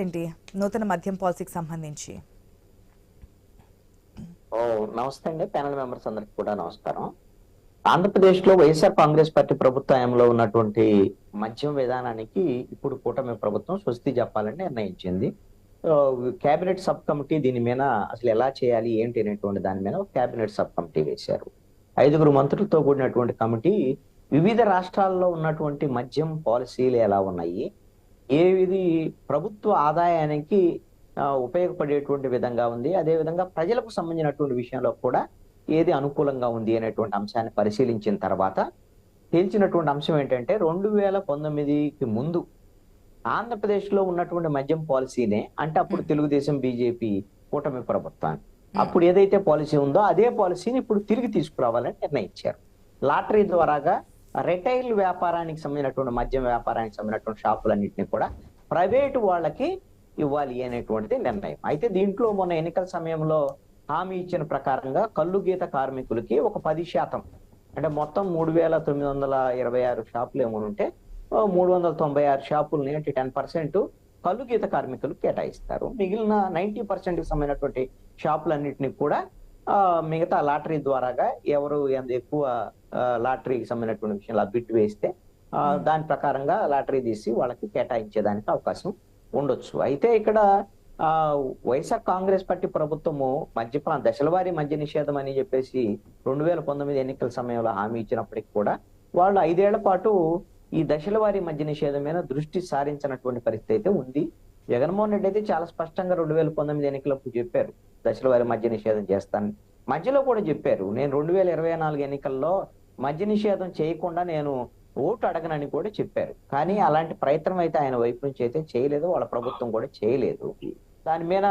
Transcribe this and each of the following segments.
ఏంటి? నూతన మద్యం పాలసీకి సంబంధించి. ఓ నమస్తే అండి. ప్యానల్ మెంబర్స్ అందరికి కూడా నమస్కారం. ఆంధ్రప్రదేశ్లో వైఎస్ఆర్ కాంగ్రెస్ పార్టీ ప్రభుత్వంలో ఉన్నటువంటి మద్యం విధానానికి ఇప్పుడు కూటమి ప్రభుత్వం స్వస్తి చెప్పాలని నిర్ణయించింది. కేబినెట్ సబ్ కమిటీ దీని మీద అసలు ఎలా చేయాలి ఏంటి అనేటువంటి దాని మీద కేబినెట్ సబ్ కమిటీ వేశారు. ఐదుగురు మంత్రులతో కూడినటువంటి కమిటీ వివిధ రాష్ట్రాల్లో ఉన్నటువంటి మద్యం పాలసీలు ఎలా ఉన్నాయి? ఏది ప్రభుత్వ ఆదాయానికి ఉపయోగపడేటువంటి విధంగా ఉంది అదే విధంగా ప్రజలకు సంబంధించినటువంటి విషయంలో కూడా ఏది అనుకూలంగా ఉంది అనేటువంటి అంశాన్ని పరిశీలించిన తర్వాత తేల్చినటువంటి అంశం ఏంటంటే రెండు వేల పంతొమ్మిదికి ముందు ఆంధ్రప్రదేశ్లో ఉన్నటువంటి మద్యం పాలసీనే అంటే అప్పుడు తెలుగుదేశం బీజేపీ కూటమి ప్రభుత్వాన్ని. అప్పుడు ఏదైతే పాలసీ ఉందో అదే పాలసీని ఇప్పుడు తిరిగి తీసుకురావాలని నిర్ణయించారు. లాటరీ ద్వారాగా రిటైల్ వ్యాపారానికి సంబంధించినటువంటి మద్యం వ్యాపారానికి సంబంధించినటువంటి షాపులన్నింటినీ కూడా ప్రైవేటు వాళ్ళకి ఇవ్వాలి అనేటువంటిది నిర్ణయం. అయితే దీంట్లో మొన్న ఎన్నికల సమయంలో హామీ ఇచ్చిన ప్రకారంగా కళ్ళు గీత కార్మికులకి ఒక పది శాతం అంటే మొత్తం మూడు వేల తొమ్మిది వందల ఇరవై ఆరు షాపులు ఏమో ఉంటే మూడు వందల తొంభై ఆరు షాపుల్ని అంటే టెన్ పర్సెంట్ కళ్ళు గీత కార్మికులు కేటాయిస్తారు. మిగిలిన నైన్టీ పర్సెంట్ సంబంధించినటువంటి షాపులన్నింటినీ కూడా మిగతా లాటరీ ద్వారాగా ఎవరు ఎంత ఎక్కువ లాటరీకి సంబంధించినటువంటి విషయంలో బిట్ వేస్తే ఆ, దాని ప్రకారంగా లాటరీ తీసి వాళ్ళకి కేటాయించేదానికి అవకాశం ఉండొచ్చు. అయితే ఇక్కడ ఆ వైఎస్ఆర్ కాంగ్రెస్ పార్టీ ప్రభుత్వము మద్యపాన దశలవారీ మద్య నిషేధం అని చెప్పేసి రెండు వేల పంతొమ్మిది ఎన్నికల సమయంలో హామీ ఇచ్చినప్పటికీ కూడా వాళ్ళు ఐదేళ్ళ పాటు ఈ దశలవారీ మద్య నిషేధం మీద దృష్టి సారించినటువంటి పరిస్థితి అయితే ఉంది. జగన్మోహన్ రెడ్డి అయితే చాలా స్పష్టంగా రెండు వేల పంతొమ్మిది ఎన్నికలప్పుడు చెప్పారు. దశల వారి మద్య నిషేధం చేస్తానని. మధ్యలో కూడా చెప్పారు. నేను రెండు వేల ఇరవై నాలుగు ఎన్నికల్లో మద్య నిషేధం చేయకుండా నేను ఓటు అడగనని కూడా చెప్పారు. కానీ అలాంటి ప్రయత్నం అయితే ఆయన వైపు నుంచి అయితే చేయలేదు. వాళ్ళ ప్రభుత్వం కూడా చేయలేదు. దాని మీద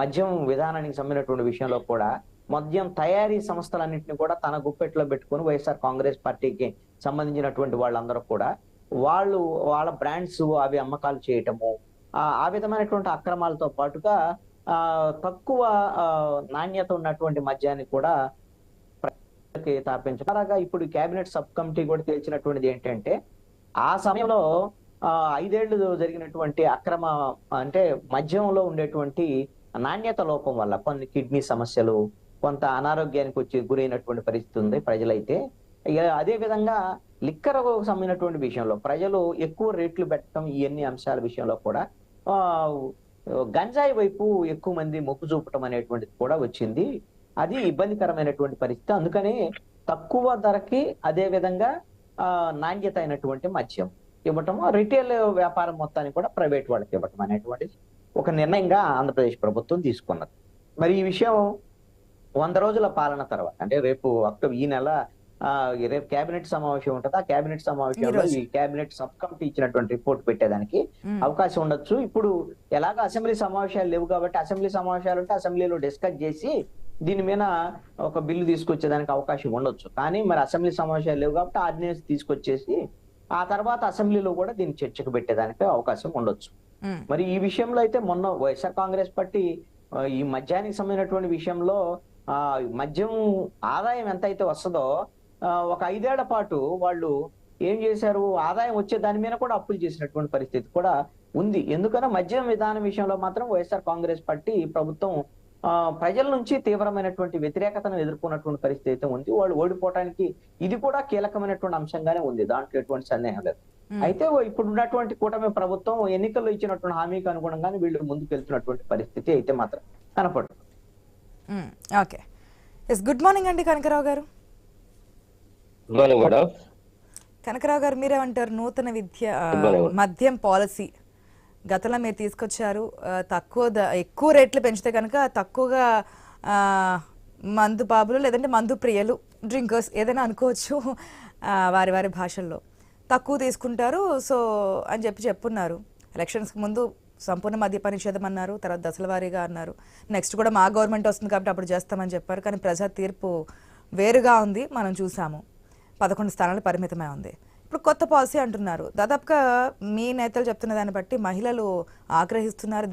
మద్యం విధానానికి సంబంధించినటువంటి విషయంలో కూడా మద్యం తయారీ సంస్థలన్నింటినీ కూడా తన గుప్పెట్లో పెట్టుకుని వైఎస్ఆర్ కాంగ్రెస్ పార్టీకి సంబంధించినటువంటి వాళ్ళందరూ కూడా వాళ్ళు వాళ్ళ బ్రాండ్స్ అవి అమ్మకాలు చేయటము ఆ ఆ విధమైనటువంటి అక్రమాలతో పాటుగా ఆ తక్కువ ఆ, నాణ్యత ఉన్నటువంటి మద్యాన్ని కూడా ప్రజలకి అలాగా ఇప్పుడు కేబినెట్ సబ్ కమిటీ కూడా తేల్చినటువంటిది ఏంటంటే ఆ సమయంలో ఆ, ఐదేళ్ళు జరిగినటువంటి అక్రమ అంటే మద్యంలో ఉండేటువంటి నాణ్యత లోపం వల్ల కొన్ని కిడ్నీ సమస్యలు కొంత అనారోగ్యానికి వచ్చి గురైనటువంటి పరిస్థితి ఉంది ప్రజలైతే. ఇక అదే విధంగా లిక్కర్ సంబంధించినటువంటి విషయంలో ప్రజలు ఎక్కువ రేట్లు పెట్టడం ఇవన్నీ అంశాల విషయంలో కూడా గంజాయి వైపు ఎక్కువ మంది మొగ్గు చూపటం అనేటువంటిది కూడా వచ్చింది. అది ఇబ్బందికరమైనటువంటి పరిస్థితి. అందుకని తక్కువ ధరకి అదే విధంగా ఆ నాణ్యత అయినటువంటి మద్యం ఇవ్వటం రిటైల్ వ్యాపారం మొత్తాన్ని కూడా ప్రైవేట్ వాళ్ళకి ఇవ్వటం అనేటువంటిది ఒక నిర్ణయంగా ఆంధ్రప్రదేశ్ ప్రభుత్వం తీసుకున్నది. మరి ఈ విషయం వంద రోజుల పాలన తర్వాత అంటే రేపు అక్టోబర్ ఈ నెల రేపు కేబినెట్ సమావేశం ఉంటుంది ఆ కేబినెట్ సమావేశంలో. ఈ కేబినెట్ సబ్ కమిటీ ఇచ్చినటువంటి రిపోర్ట్ పెట్టేదానికి. అవకాశం ఉండొచ్చు ఇప్పుడు ఎలాగ అసెంబ్లీ సమావేశాలు లేవు కాబట్టి అసెంబ్లీ సమావేశాలు ఉంటే అసెంబ్లీలో డిస్కస్ చేసి దీని మీద ఒక బిల్లు తీసుకొచ్చేదానికి అవకాశం ఉండొచ్చు కానీ మరి అసెంబ్లీ సమావేశాలు లేవు కాబట్టి ఆర్డినెన్స్ తీసుకొచ్చేసి ఆ తర్వాత అసెంబ్లీలో కూడా దీన్ని చర్చకు పెట్టేదానికి అవకాశం ఉండొచ్చు. మరి ఈ విషయంలో అయితే మొన్న వైఎస్ఆర్ కాంగ్రెస్ పార్టీ ఈ మద్యానికి సంబంధించినటువంటి విషయంలో ఆ మద్యం ఆదాయం ఎంత అయితే వస్తుందో ఒక ఐదేళ్ళ పాటు వాళ్ళు ఏం చేశారు? ఆదాయం వచ్చే దాని మీద కూడా అప్పులు చేసినటువంటి పరిస్థితి కూడా ఉంది. ఎందుకన్నా మద్యం విధానం విషయంలో మాత్రం వైఎస్ఆర్ కాంగ్రెస్ పార్టీ ప్రభుత్వం ప్రజల నుంచి తీవ్రమైనటువంటి వ్యతిరేకతను ఎదుర్కొన్నటువంటి పరిస్థితి అయితే ఉంది. వాళ్ళు ఓడిపోవడానికి ఇది కూడా కీలకమైనటువంటి అంశంగానే ఉంది. దాంట్లో ఎటువంటి సందేహం లేదు. అయితే ఇప్పుడు ఉన్నటువంటి కూటమి ప్రభుత్వం ఎన్నికల్లో ఇచ్చినటువంటి హామీకి అనుగుణంగానే వీళ్ళు ముందుకు వెళ్తున్నటువంటి పరిస్థితి అయితే మాత్రం కనపడదు మ్మ్. ఓకే. గుడ్ మార్నింగ్ అండి కనకరావు గారు. కనకరావు గారు మీరేమంటారు? నూతన విద్య. మద్యం పాలసీ గతంలో మీరు తీసుకొచ్చారు. తక్కువ ఎక్కువ రేట్లు పెంచితే కనుక తక్కువగా మందు బాబులు లేదంటే మందు ప్రియులు డ్రింకర్స్ ఏదైనా అనుకోవచ్చు వారి వారి భాషల్లో. తక్కువ తీసుకుంటారు. సో అని చెప్పి చెప్పున్నారు. ఎలక్షన్స్కి ముందు సంపూర్ణ మద్యపాన నిషేధం అన్నారు తర్వాత దశల వారీగా అన్నారు. నెక్స్ట్ కూడా మా గవర్నమెంట్ వస్తుంది కాబట్టి అప్పుడు చేస్తామని చెప్పారు. కానీ ప్రజా తీర్పు వేరుగా ఉంది. మనం చూసాము. పదకొండు స్థానాలు పరిమితమై ఉంది. ఇప్పుడు కొత్త పాలసీ అంటున్నారు. దాదాపుగా మీ నేతలు చెప్తున్న దాన్ని బట్టి మహిళలు ఆగ్రహిస్తున్నారు